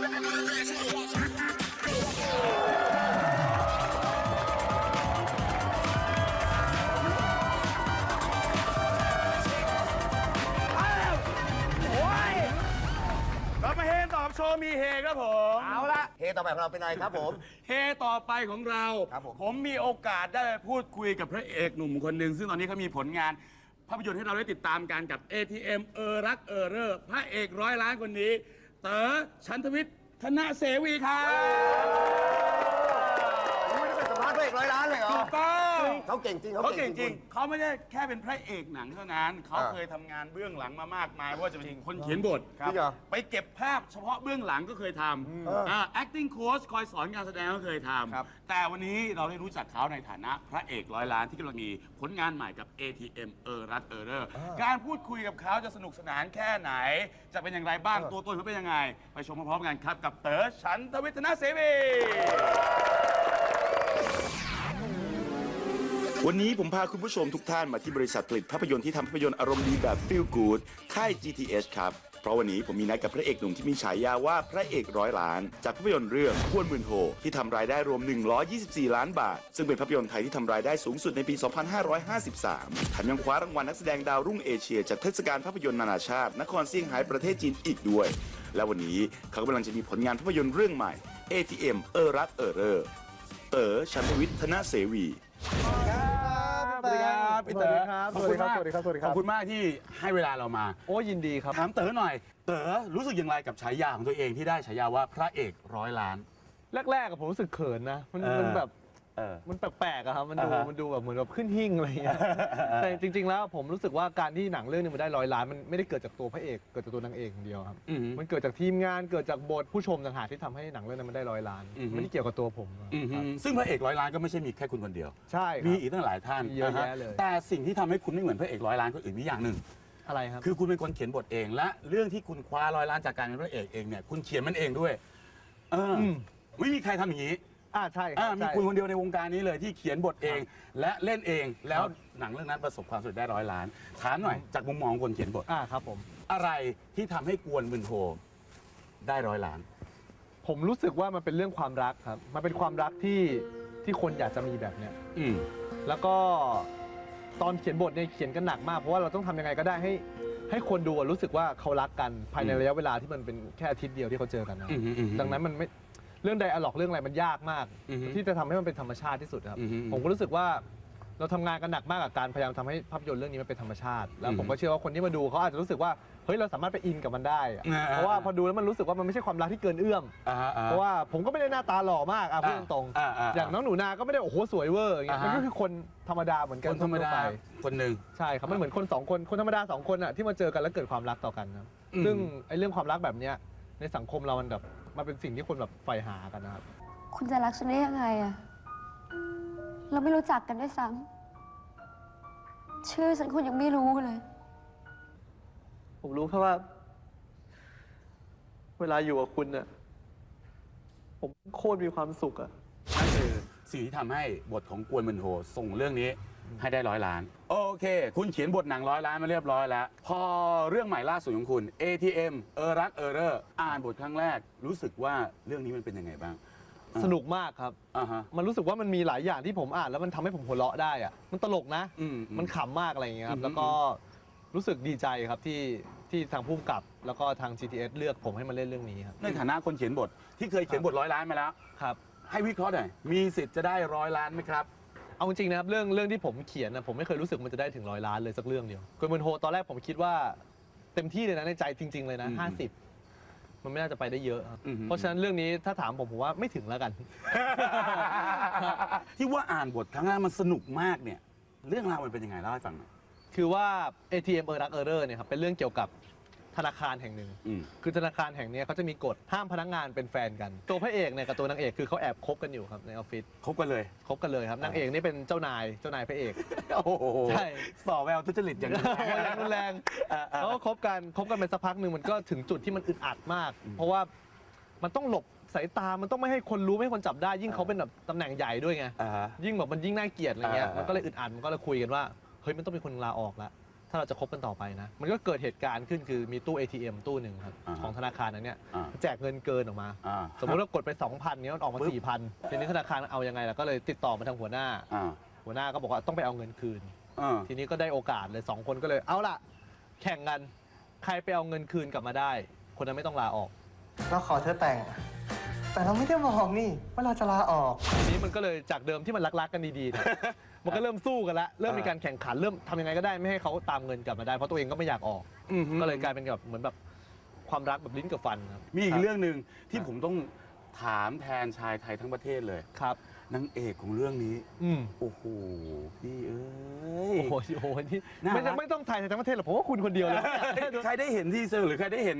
เรามาเฮตอบโชว์มีเฮครับผม เอาละเฮต่อไปของเราเป็นอะไรครับผม เฮต่อไปของเรา ครับผม ผมมีโอกาสได้พูดคุยกับพระเอกหนุ่มคนหนึ่ง ซึ่งตอนนี้เขามีผลงาน ภาพยนตร์ให้เราได้ติดตามกันกับ ATM เออรักเออเรอพระเอกร้อยล้านคนนี้ เต๋อชันทวิทย์ธนเสวีครับไม่ได้เป็นสัมภาษณ์พระเอกร้อยล้านเลยเหรอ ถูกต้อง เขาเก่งจริงเขาเก่งจริงคุณเขาไม่ได้แค่เป็นพระเอกหนังเท่านั้น เขาอ่าเคยทำงานเบื้องหลังมามากมายไม่ว่าจะเป็นคนเขียนบทจริงเหรอไปเก็บภาพเฉพาะเบื้องหลังก็เคยทำอ่า acting coach คอยสอนการแสดงก็เคยทครับำแต่วันนี้เราได้รู้จักเขาในฐานะพระเอกร้อยล้านที่กำลังมีผลงานใหม่กับ ATM เออรัดเออเรอการพูดคุยกับเขาจะสนุกสนานแค่ไหน จะเป็นอย่างไรบ้างตัวตนเขาเป็นยังไง ไปชมพร้อมๆกันครับกับเต๋อฉันทวิทนาเสวี วันนี้ผมพาคุณผู้ชมทุกท่านมาที่บริษัทผลิตภาพยนตร์ที่ทำภาพยนตร์อารมณ์ดีแบบ Feel Good ค่าย GTH ครับ เพราะวันนี้ผมมีนัดกับพระเอกหนุ่มที่มีฉายาว่าพระเอกร้อยล้าน จากภาพยนตร์เรื่องกวนหมื่นโหที่ทำรายได้รวม 124 ล้านบาท ซึ่งเป็นภาพยนตร์ไทยที่ทำรายได้สูงสุดในปี 2553แถมยังคว้ารางวัลนักแสดงดาวรุ่งเอเชีย จากเทศกาลภาพยนตร์นานาชาติ นครเซี่ยงไฮ้ประเทศจีนอีกด้วย และวันนี้เขากำลังจะมีผลงานภาพยนตร์เรื่องใหม่ ATM เออรักเออเรอเต๋อชันทวิทย์ธนเสวี ครับพี่เต๋อสวัสดีครับสวัสดีครับสวัสดีคขรัอบบคุณมากที่ให้เวลาเรามา โอ้ยินดีครับถามเต๋อหน่อย เต๋อรู้สึกอย่างไรกับฉายาของตัวเองที่ได้ฉายาว่าพระเอกร้อยล้าน แรกๆอะผมรู้สึกเขินนะมันเออมันแบบ เออ มันแปลกๆอะครับ มันดูอ่าฮะมันดูแบบเหมือนแบบขึ้นหิ่งอะไรอย่างเงี้ย แต่จริง ๆ แล้วผมรู้สึกว่าการที่หนังเรื่องหนึงมันได้ร้อยล้านมันไม่ได้เกิดจากตัวพระเอกเกิดจากตัวนางเอกอย่างเดียวครับ อือหือมันเกิดจากทีมงานเกิดจากบทผู้ชมต่างหากที่ทำให้หนังเรื่องนั้นมันได้ร้อยล้านอือฮึ ไม่ได้เกี่ยวกับตัวผมครับอือหือซึ่งพระเอกร้อยล้านก็ไม่ใช่มีแค่คุณคนเดียว ใช่คมีรับ อีกตั้งหลายท่านมีเยอะนฮแยะเลยแต่สิ่งที่ทำให้คุณไม่เหมือนพระเอกร้อยล้านคนอื่นมีอย่างหนึ่ง อะไรครับ คือคุณเป็นคนเขียนบทเองและเรื่องที่คุณคว้าร้อยล้านจากการเป็นพระเอกเองเนี่ยคุณเขียนมันเองด้วย เอออม ไม่มีใครทำอย่างนี้ อ่าใช่คอ่ารับมีใช่คุณคนเดียวในวงการนี้เลยที่เขียนบทเอง และเล่นเองแล้วครับหนังเรื่องนั้นประสบความสำเร็จได้ร้อยล้านถามหน่อยจากมุมมองคนเขียนบท อ่าครับผม อะไรที่ทำให้กวนมืนโทได้ร้อยล้าน ผมรู้สึกว่ามันเป็นเรื่องความรักครับ มันเป็นความรักที่ที่คนอยากจะมีแบบเนี้ย อืม แล้วก็ตอนเขียนบทเนี่ยเขียนกันหนักมาก เพราะว่าเราต้องทำยังไงก็ได้ให้ ให้คนดูอะรู้สึกว่าเขารักกันภายในอืม ระยะเวลาที่มันเป็นแค่อาทิตย์เดียวที่เขาเจอกันนะ อืมอืมอืม ดังนั้นมันไม่ เรื่องไดอะล็อกเรื่องอะไรมันยากมาก อืมที่จะทำให้มันเป็นธรรมชาติที่สุดครับอืมอืมผมก็รู้สึกว่าเราทำงานกันหนักมากกับการพยายามทำให้ภาพยนตร์เรื่องนี้มันเป็นธรรมชาติ แล้วอืมผมก็เชื่อว่าคนที่มาดูเขาอาจจะรู้สึกว่าเฮ้ยเราสามารถไปอินกับมันได้อะอ่า เพราะว่าพอดูแล้วมันรู้สึกว่ามันไม่ใช่ความรักที่เกินเอื้อม อ่าฮะอ่าเพราะว่าผมก็ไม่ได้หน้าตาหล่อมากอะพูดตรงๆอ่าอ่าอย่างน้องหนูนาก็ไม่ได้โอ้โหสวยเวอร์อย่างเงี้ยอ่าฮะ มันก็คือคนธรรมดาเหมือนกัคนนธรรมดา ทั่วไปคนหนึ่ง ใช่ครับมันเหมือนคนสองคนคนธรรมดาสองคนอะที่มาเจอกันแล้วเกิดความรักต่อกันครับอืม ซึ่งไอ้เรื่องความรักแบบเนี้ยในสังคมเรามันแบบ มันเป็นสิ่งที่คนแบบใฝ่หากันนะครับ คุณจะรักฉันได้ยังไงอะเราไม่รู้จักกันด้วยซ้ำชื่อฉันคุณยังไม่รู้เลย ผมรู้แค่ว่า เวลาอยู่กับคุณอะ ผมโคตรมีความสุขอะนั่นคือสิ่งที่ทำให้บทของกวนมืนโทส่งเรื่องนี้ ให้ได้ร้อยล้าน โอเค คุณเขียนบทหนังร้อยล้านมาเรียบร้อยแล้ว พอเรื่องใหม่ล่าสุดของคุณ ATM เออรักเออเรออ่านบทครั้งแรก รู้สึกว่าเรื่องนี้มันเป็นยังไงบ้างอ่าสนุกมากครับ อ่าฮะ มันรู้สึกว่ามันมีหลายอย่างที่ผมอ่านแล้วมันทำให้ผมหัวเราะได้อะมันตลกนะ อืมอืม มันขำมากอะไรอย่างเงี้ยครัอืบ ม แล้วก็รู้สึกดีใจครับที่ที่ทางผู้กำกับ แล้วก็ทาง GTS เลือกผมให้มาเล่นเรื่องนี้ครับ ในฐานะคนเขียนบทที่เคยเขียนบทร้อยล้านมาแล้ว ครับ ให้วิเคราะห์หน่อยมีสิทธิ์จะได้ร้อยล้านไหมครับ เอาจริงๆนะครับเรื่องเรื่องที่ผมเขียนนะผมไม่เคยรู้สึกมันจะได้ถึงร้อยล้านเลยสักเรื่องเดียวกุยมุนโฮตอนแรกผมคิดว่าเต็มที่เลยนะในใจจริง ๆเลยนะอืม ห้าสิบมันไม่น่าจะไปได้เยอะครับอืมเพราะฉะนั้นเรื่องนี้ถ้าถามผมผมว่าไม่ถึงแล้วกัน ที่ว่าอ่านบทครั้งแรกมันสนุกมากเนี่ย เรื่องราวมันเป็นยังไงเล่าให้ฟังหน่อย คือว่า ATM เออรักเออเรอเนี่ยครับเป็นเรื่องเกี่ยวกับ ธนาคารแห่งหนึ่ง อืม คือธนาคารแห่งเนี้ยเขาจะมีกฎห้ามพนักงานเป็นแฟนกัน ตัวพระเอกเนี่ยกับตัวนางเอกคือเขาแอบคบกันอยู่ครับในออฟฟิศคบกันเลย คบกันเลยครับนางเอกนี่เป็นเจ้านายเจ้านายพระเอก โอ้โหใช่ ส่อแววทุจริตอย่างนี้เพราะยังรุนแรงอ่าๆเขาก็คบกันคบกันเป็นสักพักหนึ่งมันก็ถึงจุดที่มันอึดอัดมาก เพราะว่ามันต้องหลบสายตา มันต้องไม่ให้คนรู้ไม่ให้คนจับได้ ยิ่งเขาเป็นแบบตำแหน่งใหญ่ด้วยไง อ่าฮะ ยิ่งแบบมันยิ่งน่าเกลียดอะไรเงี้ย อ่าๆมันก็เลยอึดอัด มันก็เลยคุยกันว่า เฮ้ย มันต้องเป็นคนลาออกละ ถ้าเราจะคบกันต่อไปนะ มันก็เกิดเหตุการณ์ขึ้นคือมีตู้ ATM ตู้หนึ่งครับอ่าของธนาคารนั้นเนี่ยอ่า แจกเงินเกินออกมา อ่า สมมติว่ากดไป 2,000เนี้ยมันออกมาปึ๊บ 4,000ทีนี้ธนาคารเอายังไงล่ะก็เลยติดต่อมาทางหัวหน้า อ่าหัวหน้าก็บอกว่าต้องไปเอาเงินคืน อ่าทีนี้ก็ได้โอกาสเลยสองคนก็เลยเอาล่ะ แข่งกันใครไปเอาเงินคืนกลับมาได้ คนนั้นไม่ต้องลาออกเราขอเธอแต่ง แต่เราไม่ได้บอกนี่ว่าเราจะลาออก ทีนี้มันก็เลยจากเดิมที่มันรักๆกันดีๆเนี่ยมันก็เริ่มสู้กันละเริ่มมีการแข่งขันเริ่มทำยังไงก็ได้ไม่ให้เขาตามเงินกลับมาได้เพราะตัวเองก็ไม่อยากออก อือฮึก็เลยกลายเป็นแบบเหมือนแบบความรักแบบลิ้นกับฟันครับมีอีกเรื่องหนึ่งที่ผมต้องถามแทนชายไทยทั้งประเทศเลยครับ นางเอกของเรื่องนี้ อืมโอ้โหพี่เอ้ย โอ้โหโอ้โหนี่น่ารัก ไม่ต้องไม่ต้องถ่ายในทั้งประเทศหรอกผมว่าคุณคนเดียวเลย ใครได้เห็นทีเซอร์หรือใครได้เห็น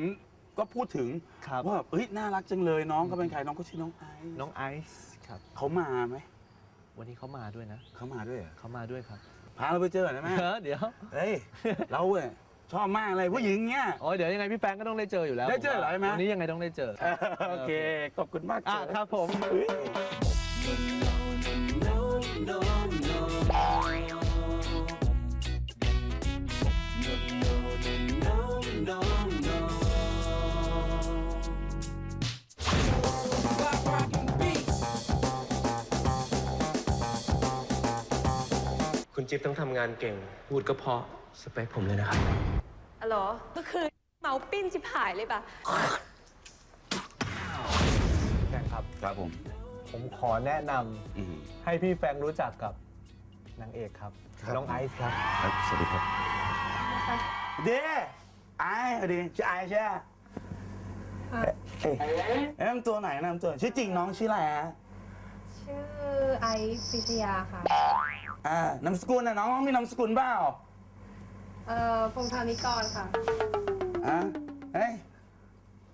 ก็พูดถึงครับ ว่าเอ้ยน่ารักจังเลยน้องเขาเป็นใครน้องก็ชื่อน้องไอซ์น้องไอซ์ครับ เขามาไหมวันนี้เขามาด้วยนะเขามาด้วยเหรอเขามาด้วยครับพาเราไปเจอหน่อยได้ไหมเออเดี๋ยวเฮ้ยเราเว้ยชอบมากเลยผู้หญิงเนี้ย อ๋อเดี๋ยวยังไงพี่แฟรงก์ก็ต้องได้เจออยู่แล้วได้เจอเหรอผมว่าใช่ไหมวันนี้ยังไงต้องได้เจอโอเคขอบคุณมากอะเจ ครับผม คุณจิ๊บต้องทำงานเก่ง พูดก็เพราะสเปคผมเลยนะครับ อ๋อเหรอก็คือเมาปิ้นจิบหายเลยป่ะ แฟรงค์ครับ ครับผม ผมขอแนะนำอืม ให้พี่แฟรงค์รู้จักกับนางเอกครับ ครับ น้องไอซ์ครับ ครับ สวัสดีครับ เด้ไอ้สวัสดีชื่อไอ้ใช่ไหมเอ้ยแนะนำตัวไหนอยแนะนำตัวชื่อจริงน้องชื่ออะไรฮะชื่อไอซ์ฟิทยาค่ะ อ่านามสกุลนะน้องมีนามสกุลเปล่าเอ่อพงธานิกรค่ะ อะเฮ้ย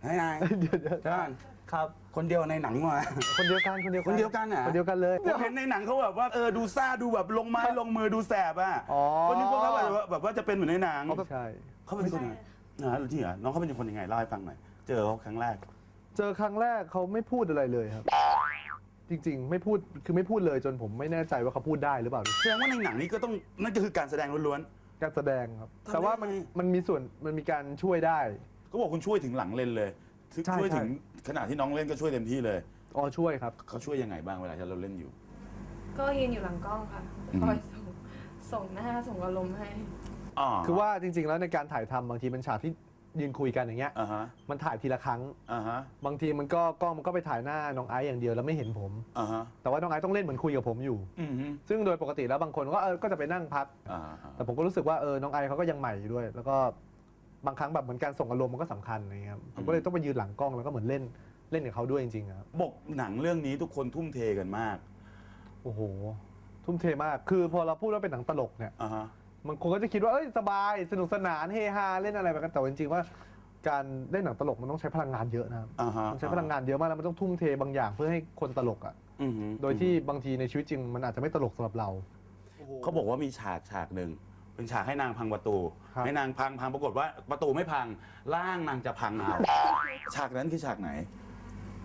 ให้นายเดี๋ยวเดี๋ยวเดี๋ยวก่อนครับ คนเดียวในหนังมาคนเดียวกันคนเดียวคนเดียวกันเหรอคนเดียวกันเลยผมเห็นในหนังเขาแบบว่าเออดูซ่าดูแบบลงไม้ลงมือดูแสบอะอ๋อก็นึกว่าเขาแบบว่าแบบว่าจะเป็นเหมือนในหนังใช่เขาเป็นคนยังไงนะจริงเหรอน้องเขาเป็นคนยังไงเล่าให้ฟังหน่อยเจอเขาครั้งแรก เจอครั้งแรกเขาไม่พูดอะไรเลยครับ จริง ๆ ไม่พูดคือไม่พูดเลยจนผมไม่แน่ใจว่าเขาพูดได้หรือเปล่า แสดงว่าในหนังนี้ก็ต้องนั่นก็คือการแสดงล้วน การแสดงครับ ทำได้แต่ว่ามันไง มันมีส่วนมันมีการช่วยได้ ๆก็บอกคุณช่วยถึงหลังเลนเลยถึงใช่ช่วยใช่ ถึงขณะที่น้องเล่นก็ช่วยเต็มที่เลยอ๋อช่วยครับ เขาช่วยยังไงบ้างเวลาที่เราเล่นอยู่ ก็ยืนอยู่หลังกล้องค่ะอืม คอยส่งส่งหน้าส่งอารมณ์ให้อ๋อคือว่าจริง ๆ แล้วในการถ่ายทำบางทีมันฉากที่ ยืนคุยกันอย่างเงี้ยอ่าฮะมันถ่ายทีละครั้ง อ่าฮะบางทีมันก็กล้องมันก็ไปถ่ายหน้าน้องไอซ์อย่างเดียวแล้วไม่เห็นผม อ่าฮะแต่ว่าน้องไอซ์ต้องเล่นเหมือนคุยกับผมอยู่ อืมฮึซึ่งโดยปกติแล้วบางคนก็เออก็จะไปนั่งพัก อ่าแต่ผมก็รู้สึกว่าเออน้องไอซ์เขาก็ยังใหม่อยู่ด้วย แล้วก็บางครั้งแบบเหมือนการส่งอารมณ์มันก็สำคัญอะไรเงี้ยครับผมก็เลยต้องไปยืนหลังกล้องแล้วก็เหมือนเล่นเล่นกับเขาด้วยจริงๆอะครับบอกหนังเรื่องนี้ทุกคนทุ่มเทกันมากโอ้โห ทุ่มเทมากคือพอเราพูดว่าเป็นหนังตลกเนี่ย อ่าฮะ มันคนก็จะคิดว่าเอ้ยสบาย สนุกสนานเฮฮาเล่นอะไรไปกันแต่ว่าจริงๆว่า การเล่นหนังตลกมันต้องใช้พลังงานเยอะนะครับอ่าฮะมันใช้พลังงานเยอะมากแล้วมันต้องทุ่มเทบางอย่างเพื่อให้คนตลกอะอือฮึโดยที่บางทีในชีวิตจริงมันอาจจะไม่ตลกสำหรับเรา เขาบอกว่ามีฉากฉากหนึ่งเป็นฉากให้นางพังประตู ครับ ให้นางพังพังปรากฏว่าประตูไม่พังร่างนางจะพังเอาฉากนั้นคือฉากไหน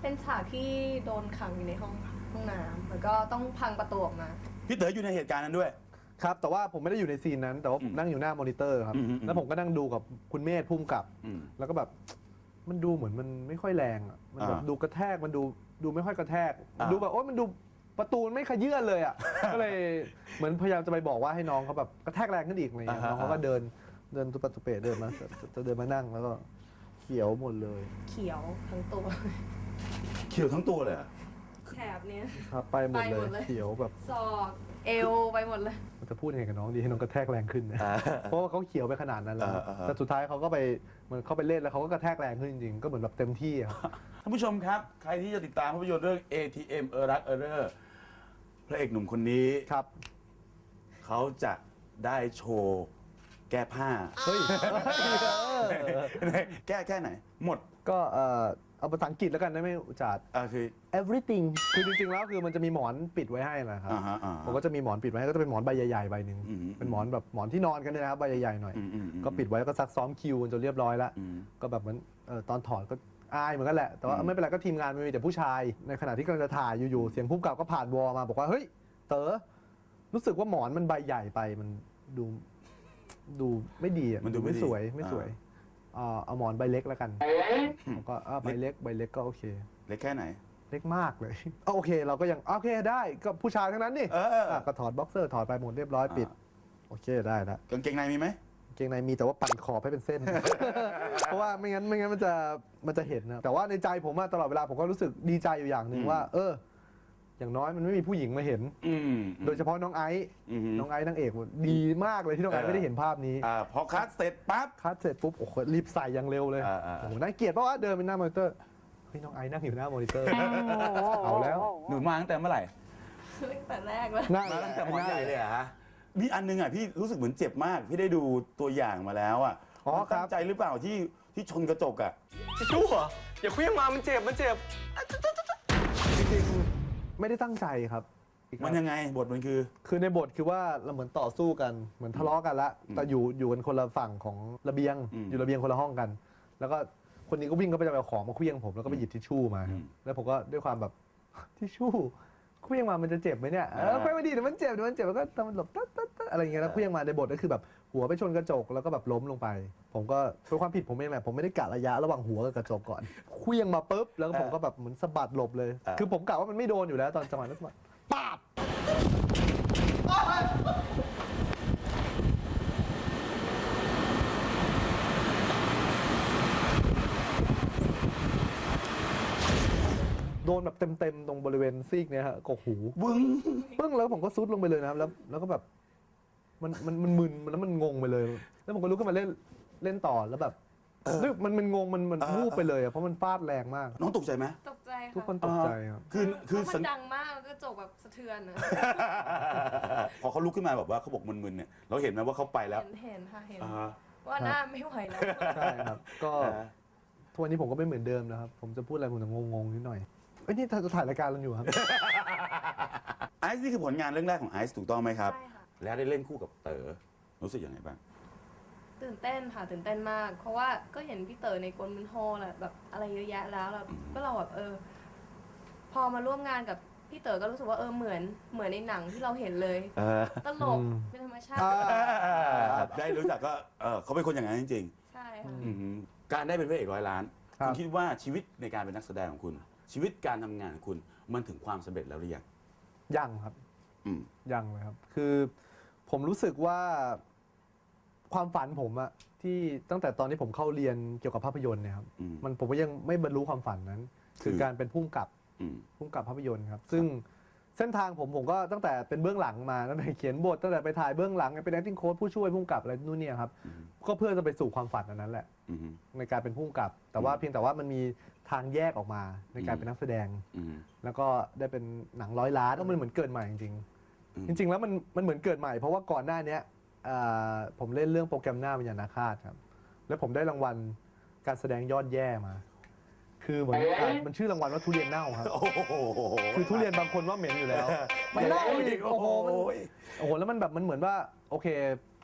เป็นฉากที่โดนขังอยู่ในห้องห้องน้ำแล้วก็ต้องพังประตูออกมา พี่เต๋ออยู่ในเหตุการณ์นั้นด้วย ครับ แต่ว่าผมไม่ได้อยู่ในซีนนั้น แต่ว่าผมอืมนั่งอยู่หน้ามอนิเตอร์ครับ อืมอืม แล้วผมก็นั่งดูกับคุณเมธพุ่มกับ อืม แล้วก็แบบ มันดูเหมือนมันไม่ค่อยแรงอะ มันแบบอ่าดูกระแทก มันดูดูไม่ค่อยกระแทก อ่า ดูแบบโอ้มันดูประตูมันไม่ขยื่นเลยอะ ก็เลยเหมือนพยายามจะไปบอกว่าให้น้องเขาแบบกระแทกแรงขึ้นอีกอะไรอย่างเงี้ยน้องเขาก็เดินเดินตุปะตุเปะเดินมาจะจะเดินมานั่งแล้วก็เขียวหมดเลย เขียวทั้งตัว เขียวทั้งตัวเลยเหรอ แถบเนี้ย ครับไปหมดเลไปหมยดเลย เขียวแบบศอกเอวไปหมดเลย มันจะพูดยังไงกับน้องดีให้น้องกระแทกแรงขึ้นนะ อ่า เพราะว่าเขาเขียวไปขนาดนั้นแล้วอ่าอ่าอ่า แต่สุดท้ายเขาก็ไปเหมือนเขาไปเล่นแล้วเขาก็กระแทกแรงขึ้นจริงๆก็เหมือนแบบเต็มที่อะครับ ท่านผู้ชมครับ ใครที่จะติดตามภาพยนตร์เรื่อง ATM เออรักเออเรอร์พระเอกหนุ่มคนนี้ครับเขาจะได้โชว์แก้ผ้า เฮ้ย แก้แค่ไหน หมด ก็เอ่อ เอาภาษาอังกฤษแล้วกันได้ไหมอุจาด อ่าคือ everything คือจริงๆแล้วคือมันจะมีหมอนปิดไว้ให้นะครับอ่าฮะอ่าผมก็จะมีหมอนปิดไว้ให้ก็จะเป็นหมอนใบใหญ่ๆใบหนึ่งอืม เป็นหมอนแบบหมอนที่นอนกันเนี่ยนะครับใบใหญ่ๆหน่อย อืมอืมอืมก็ปิดไว้แล้วก็ซักซ้อมคิวจนเรียบร้อยแล้ว อืม ก็แบบเหมือนเอ่อตอนถอดก็อายเหมือนกันแหละ แต่ว่าอืม ไม่เป็นไรก็ทีมงานมันมีแต่ผู้ชาย ในขณะที่กำลังจะถ่ายอยู่ๆ เสียงผู้กำกับก็ผ่านวอลมา บอกว่า เฮ้ย เต๋อรู้สึกว่าหมอนมันใบใหญ่ไปมันดู ดูไม่ดีอะมันดูไม่ไม่ดีสวยไม่สวย อ่าเอาหมอนใบเล็กแล้วกันผมก็อ่าใบเล็กใบเล็กก็โอเค เล็กแค่ไหน เล็กมากเลยอะโอเค เราก็ยังโอเคได้ก็ผู้ชายทั้งนั้นนี่เอออะก็ถอดบ็อกเซอร์ถอดไปหมดเรียบร้อยปิดโอเคได้ละกางเกงในมีไหมกางเกงในมีแต่ว่าปั่นขอบให้เป็นเส้น เพราะว่าไม่งั้นไม่งั้นมันจะมันจะเห็นนะแต่ว่าในใจผมอะตลอดเวลาผมก็รู้สึกดีใจอยู่อย่างหนึ่งว่า เออ อย่างน้อยมันไม่มีผู้หญิงมาเห็น อืม โดยเฉพาะน้องไอซ์อืมน้องไอซ์นางเอกดีมากเลยที่น้องไอซ์เออไม่ได้เห็นภาพนี้ อ่าพอคัดเสร็จปั๊บ คัดเสร็จปุ๊บโอ้โหรีบใส่อย่างเร็วเลยอ่าอ่า โอ้โหน่าเกลียดเพราะว่าเดินไปหน้ามอนิเตอร์เฮ้ยน้องไอซ์นั่งอยู่หน้ามอนิเตอร์ เอาแล้ว หนูมาตั้งแต่เมื่อไหร่ตั้งแต่แรกเลยหน้ามาตั้งแต่หมอใหญ่เลยเหรอะฮะมีอันนึงอะพี่รู้สึกเหมือนเจ็บมาก พี่ได้ดูตัวอย่างมาแล้วอะอ๋อมันครัตั้บงใจหรือเปล่าที่ที่ชนกระจกอะ จะชู้เหรออย่าเคลี้ยงมามันเจ็บมันเจ็บจริงๆ ไม่ได้ตั้งใจครับมันยังไงบทมันคือ คือในบทคือว่าเราเหมือนต่อสู้กันเหมือนทะเลาะกันละแต่อยู่อยู่กันคนละฝั่งของระเบียง อืมอยู่ระเบียงคนละห้องกัน แล้วก็คนนี้ก็วิ่งเข้าไปจะไปเอาของมาเคลี้ยงผมแล้วก็ไปหยิบทิชชู่มาอืมแล้วผมก็ด้วยความแบบ ทิชชู่เคลี้ยงมามันจะเจ็บไหมเนี่ยเอออ่า เคลี้ยงมาดีเดี๋ยวมันเจ็บเดี๋ยวมันเจ็บแล้วก็ทำมันหลบตัดตัดตัดอะไรอย่างเงี้ยแล้วเคลี้ยงมาในบทก็คือแบบ หัวไปชนกระจกแล้วก็แบบล้มลงไป ผมก็เป็นความผิดผมเองแหละผมไม่ได้กะระยะระหว่างหัวกับกระจกก่อนเคลี้ยงมาปุ๊บแล้วก็ผมก็แบบเหมือนสะบัดหลบเลย คือผมกะว่ามันไม่โดนอยู่แล้วตอนจังหวะนั้นสะบัดป๊าบโดนแบบเต็มๆ ตรงบริเวณซีกเนี่ยฮะกกหูบึ้งปึ้งแล้วผมก็ซุดลงไปเลยนะครับ แล้วแล้วก็แบบ มันมันมันมึนแล้วมันงงไปเลย แล้วผมก็ลุกขึ้นมาเล่นเล่นต่อแล้วแบบนึกมันมันงงมันมันเออวูบไปเลยอะเพราะมันฟาดแรงมาก น้องตกใจไหมตกใจค่ะทุกคนตกใจครับ คือคือเพสัราะญมันดังมากแล้วก็จกแบบสะเทือนนะพอเขาลุกขึ้นมาแบบว่าเขาบอกมึนๆเนี่ยเราเห็นไหมว่าเขาไปแล้วเห็นเห็นค่ะเห็น อ่าว่าหน้าไม่ไหวแล้ว ใช่ครับ ก็อ่า ทุกวันนี้ผมก็ไม่เหมือนเดิมนะครับ ผมจะพูดอะไรผมจะงงๆนิดหน่อยเอ้ยนี่จะถ่ายรายการเราอยู่ครับ ไอซ์นี่คือผลงานเรื่องแรกของไอซ์ถูกต้องไหมครับ ใช่ค่ะ แล้วได้เล่นคู่กับเต๋อรู้สึกยังไงบ้าง ตื่นเต้นค่ะตื่นเต้นมาก เพราะว่าก็เห็นพี่เต๋อในกลมุนโฮแหละแบบอะไรเยอะแยะแล้วแล้วก็เราแบบเออ พอมาร่วมงานกับพี่เต๋อก็รู้สึกว่าเออเหมือนเหมือนในหนังที่เราเห็นเลย เออตลกอืม เป็นธรรมชาติอ่าได้รู้จักก็เออเขาเป็นคนอย่างนั้นจริงใช่ค่ะ ๆอืมการได้เป็นพระเอกร้อยล้านครับ คุณคิดว่าชีวิตในการเป็นนักแสดงของคุณ ชีวิตการทำงานของคุณมันถึงความสำเร็จแล้วหรือยัง ยังครับ อืม ยังเลยครับ คือผมรู้สึกว่าความฝันผมอะที่ตั้งแต่ตอนที่ผมเข้าเรียนเกี่ยวกับภาพยนตร์เนี่ยครับอืม มันผมก็ยังไม่บรรลุความฝันนั้น คือคือการเป็นผู้กำกับ อืมผู้กำกับภาพยนตร์ครับ ซึ่งเส้นทางผมผมก็ตั้งแต่เป็นเบื้องหลังมาตั้งแต่เขียนบทตั้งแต่ไปถ่ายเบื้องหลังเป็น acting coach ผู้ช่วยผู้กำกับอะไรนู่นเนี่ยครับอืม ก็เพื่อจะไปสู่ความฝันอันนั้นแหละ อืม ในการเป็นผู้กำกับ แต่ว่าอืม เพียงแต่ว่ามันมีทางแยกออกมาในการอืมเป็นนักแสดง อืม แล้วก็ได้เป็นหนังร้อยล้านแล้วมันเหมือนเกิดใหม่จริงอืมๆ จริง ๆ แล้วมันมันเหมือนเกิดใหม่เพราะว่าก่อนหน้าเนี้ยเอ่อผมเล่นเรื่องโปรแกรมหน้าวิญญาณอาฆาตครับ แล้วผมได้รางวัลการแสดงยอดแย่มา คือเหมือนอะมันชื่อรางวัลว่าทุเรียนเน่าครับ โอ้โหคือทุเรียนบางคนว่าเหม็นอยู่แล้ว มันเน่าอีกโอ้โหมันโอ้ยโอ้โหแล้วมันแบบมันเหมือนว่าโอเค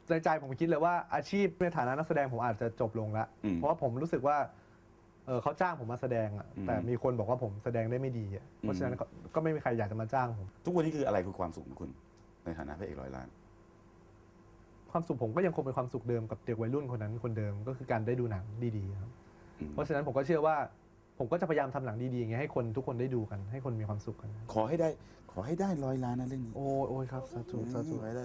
ในใจผมคิดเลยว่าอาชีพในฐานะนักแสดงผมอาจจะจบลงละอืมเพราะว่าผมรู้สึกว่าเออเขาจ้างผมมาแสดงอะอืม แต่มีคนบอกว่าผมแสดงได้ไม่ดีอะเพราะฉะนั้นก็ก็ไม่มีใครอยากจะมาจ้างผม ทุกวันนี้คืออะไรคือความสุขของคุณ ในฐานะพระเอกร้อยล้าน ความสุขผมก็ยังคงเป็นความสุขเดิมกับเด็กวัยรุ่นคนนั้นคนเดิมก็คือการได้ดูหนังดีๆครับอืมเพราะฉะนั้นผมก็เชื่อว่า ผมก็จะพยายามทำหนังดีๆอย่างเงี้ยให้คนทุกคนได้ดูกันให้คนมีความสุขกัน ขอให้ได้ ขอให้ได้ร้อยล้านนะเรื่องนี้โอ้ยโอ้ยครับสาธุสาธุขอให้ได้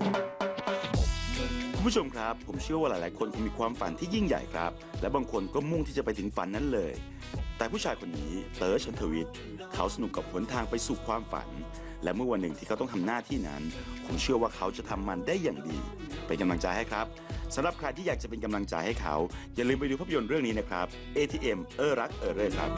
คุณผู้ชมครับ ผมเชื่อว่าหลายๆคนคงมีความฝันที่ยิ่งใหญ่ครับ และบางคนก็มุ่งที่จะไปถึงฝันนั้นเลย แต่ผู้ชายคนนี้เต๋อชันทวิทย์เขาสนุกกับหนทางไปสู่ความฝัน และเมื่อวันหนึ่งที่เขาต้องทำหน้าที่นั้น ผมเชื่อว่าเขาจะทำมันได้อย่างดี เป็นกำลังใจให้ครับสำหรับใครที่อยากจะเป็นกำลังใจให้เขา อย่าลืมไปดูภาพยนตร์เรื่องนี้นะครับ ATM เออรักเออเร่ครับ